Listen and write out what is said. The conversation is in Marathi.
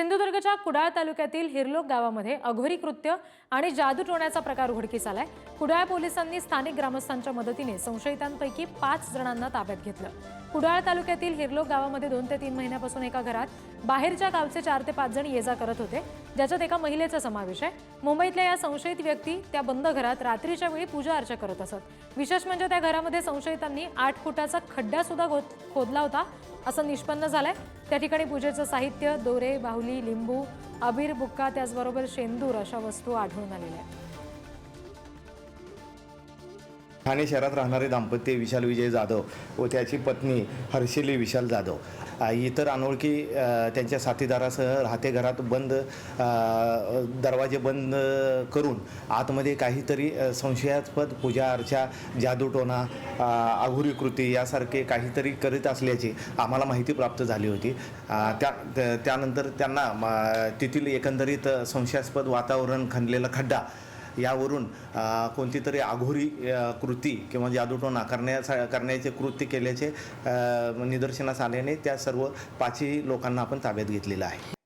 सिंधुदुर्गच्या कुडाळ तालुक्यातील हिरलोक गावामध्ये अघोरी कृत्य आणि जादू टोण्याचा प्रकार उघडकीस आलाय. कुडाळ पोलिसांनी स्थानिक ग्रामस्थांच्या मदतीने संशयितांपैकी पाच जणांना ताब्यात घेतलं. कुडाळ तालुक्यातील हिरलोक गावामध्ये दोन ते तीन महिन्यापासून एका घरात बाहेरच्या गावचे चार ते पाच जण ये जा करत होते. ज्याच्यात एका महिलेचा समावेश आहे. मुंबईतल्या या संशयित व्यक्ती त्या बंद घरात रात्रीच्या वेळी पूजा अर्चा करत असत. विशेष म्हणजे त्या घरामध्ये संशयितांनी आठ फुटाचा खड्डा सुद्धा खोदला होता. असं निष्पन्न झालंय. त्या ठिकाणी पूजेचं साहित्य दोरे बाहुली लिंबू अबीर बुक्का त्याचबरोबर शेंदूर अशा वस्तू आढळून आलेल्या आहेत. ठाणे शहरात राहणारे दाम्पत्य विशाल विजय जाधव व त्याची पत्नी हर्षिली विशाल जाधव. इतर अनोळखी त्यांच्या साथीदारासह राहते घरात बंद दरवाजे बंद करून आतमध्ये काहीतरी संशयास्पद पूजा अर्चा जादूटोणा आघुरी कृती यासारखे काहीतरी करीत असल्याची आम्हाला माहिती प्राप्त झाली होती. त्या त्यानंतर त्यांना तेथील एकंदरीत संशयास्पद वातावरण खणलेला खड्डा यावरून कोणती तरी आघोरी कृती किंवा जादूटोण करण्याचा करण्याचे कृत्य केल्याचे निदर्शनास आल्याने त्या सर्व पाचही लोकांना आपण ताब्यात घेतलेलं आहे.